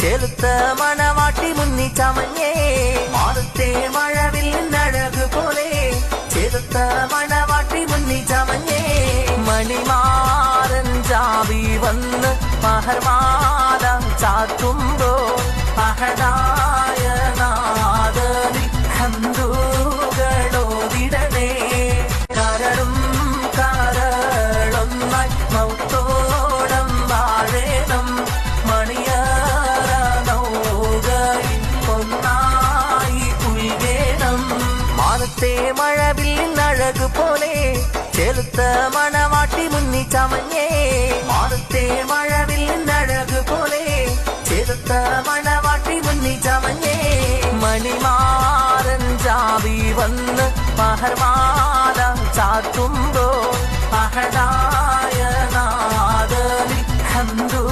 ചെറുത്ത മണവാട്ടി മുന്നി ചമഞ്ഞേ മാറത്തെ മഴവിൽ അഴകു പോലെ ചെറുത്ത മണവാട്ടി മുന്നി ചമഞ്ഞേ മണിമാരൻ ജാവി വന്ന് മഹർമാല ചാത്തുമ്പോ தேமழவில் அழகு போலே செலுத்த மணவாட்டி முன்னி சமையே மாறுத்தே மழவில் அழகு போலே செலுத்த மணவாட்டி முன்னி சமையே മണിമാരൻ ജാതി വന്ന് പഹർമാല ചാറ്റുമ്പോ പഹടായ നാദനി കണ്ടു